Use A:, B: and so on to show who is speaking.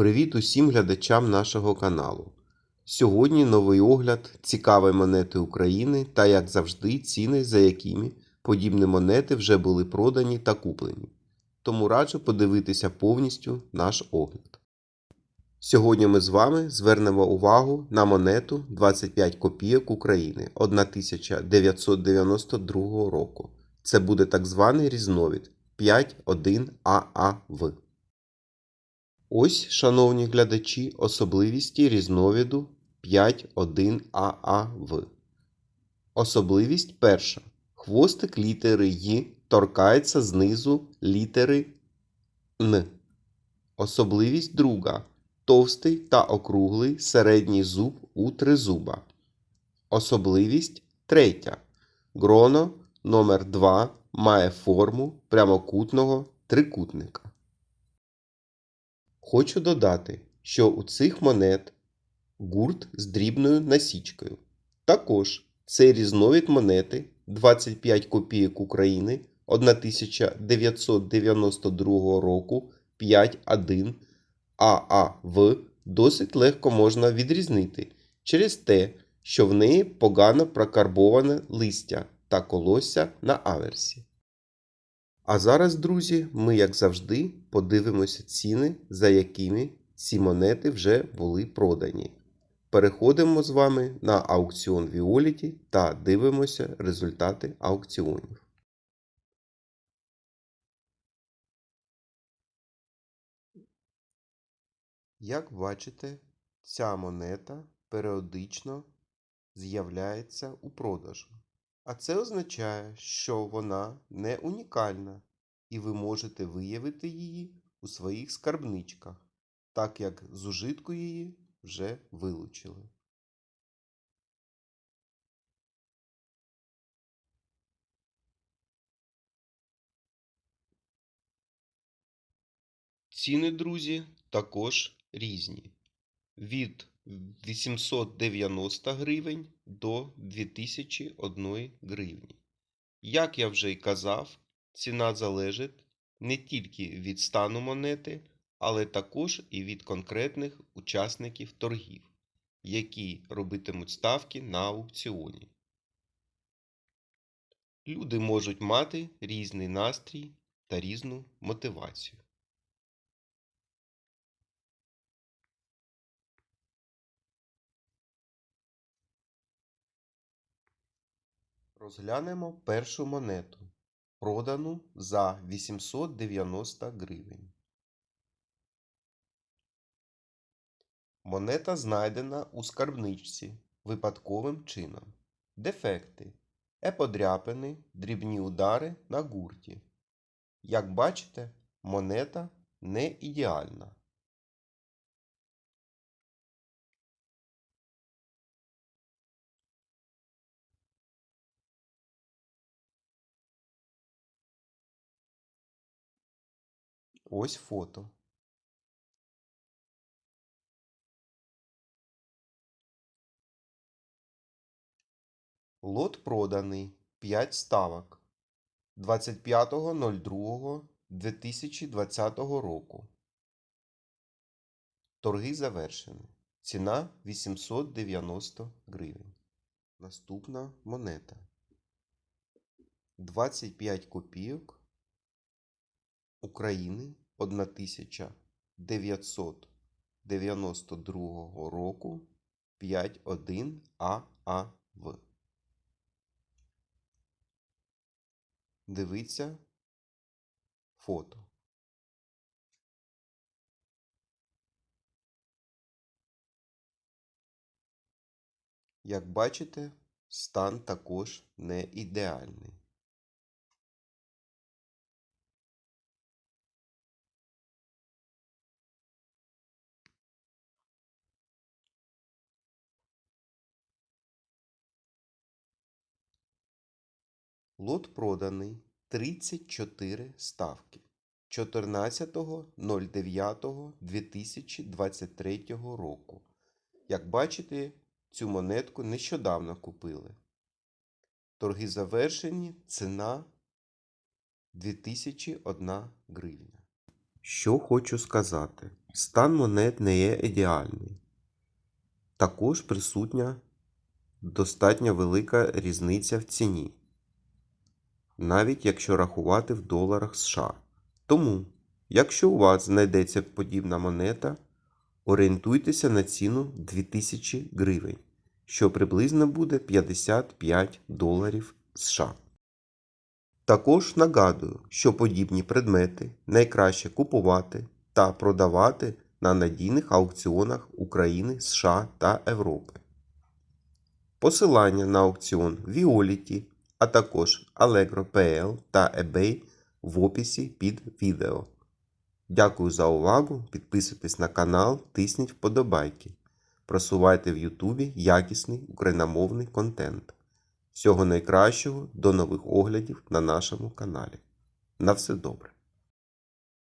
A: Привіт усім глядачам нашого каналу. Сьогодні новий огляд цікавої монети України та, як завжди, ціни, за якими подібні монети вже були продані та куплені. Тому раджу подивитися повністю наш огляд. Сьогодні ми з вами звернемо увагу на монету 25 копійок України 1992 року. Це буде так званий різновид 5.1ААВ. Ось, шановні глядачі, особливісті різновиду 5.1ААВ. Особливість перша. Хвостик літери Й торкається знизу літери Н. Особливість друга. Товстий та округлий середній зуб у тризуба. Особливість третя. Гроно номер 2 має форму прямокутного трикутника. Хочу додати, що у цих монет гурт з дрібною насічкою. Також цей різновид монети 25 копійок України 1992 року 5.1 ААВ досить легко можна відрізнити через те, що в неї погано прокарбоване листя та колосся на аверсі. А зараз, друзі, ми, як завжди, подивимося ціни, за якими ці монети вже були продані. Переходимо з вами на аукціон Violet та дивимося результати аукціонів. Як бачите, ця монета періодично з'являється у продажу. А це означає, що вона не унікальна, і ви можете виявити її у своїх скарбничках, так як з ужитку її вже вилучили. Ціни, друзі, також різні. Від 890 гривень до 2001 гривні. Як я вже й казав, ціна залежить не тільки від стану монети, але також і від конкретних учасників торгів, які робитимуть ставки на аукціоні. Люди можуть мати різний настрій та різну мотивацію. Розглянемо першу монету, продану за 890 гривень. Монета знайдена у скарбничці випадковим чином. Дефекти. Еподряпини, дрібні удари на гурті. Як бачите, монета не ідеальна. Ось фото. Лот проданий 5 ставок 25.02.2020 року. Торги завершені. Ціна 890 гривень. Наступна монета. 25 копійок України 1992 року 5.1 ААВ. Дивіться фото. Як бачите, стан також не ідеальний. Лот проданий 34 ставки 14.09.2023 року. Як бачите, цю монетку нещодавно купили. Торги завершені, ціна 2001 гривня. Що хочу сказати? Стан монет не є ідеальний. Також присутня достатньо велика різниця в ціні, навіть якщо рахувати в доларах США. Тому, якщо у вас знайдеться подібна монета, орієнтуйтеся на ціну 2000 гривень, що приблизно буде 55 доларів США. Також нагадую, що подібні предмети найкраще купувати та продавати на надійних аукціонах України, США та Європи. Посилання на аукціон Violet, а також Allegro.pl та eBay в описі під відео. Дякую за увагу. Підписуйтесь на канал, тисніть вподобайки. Просувайте в Ютубі якісний україномовний контент. Всього найкращого, до нових оглядів на нашому каналі. На все добре!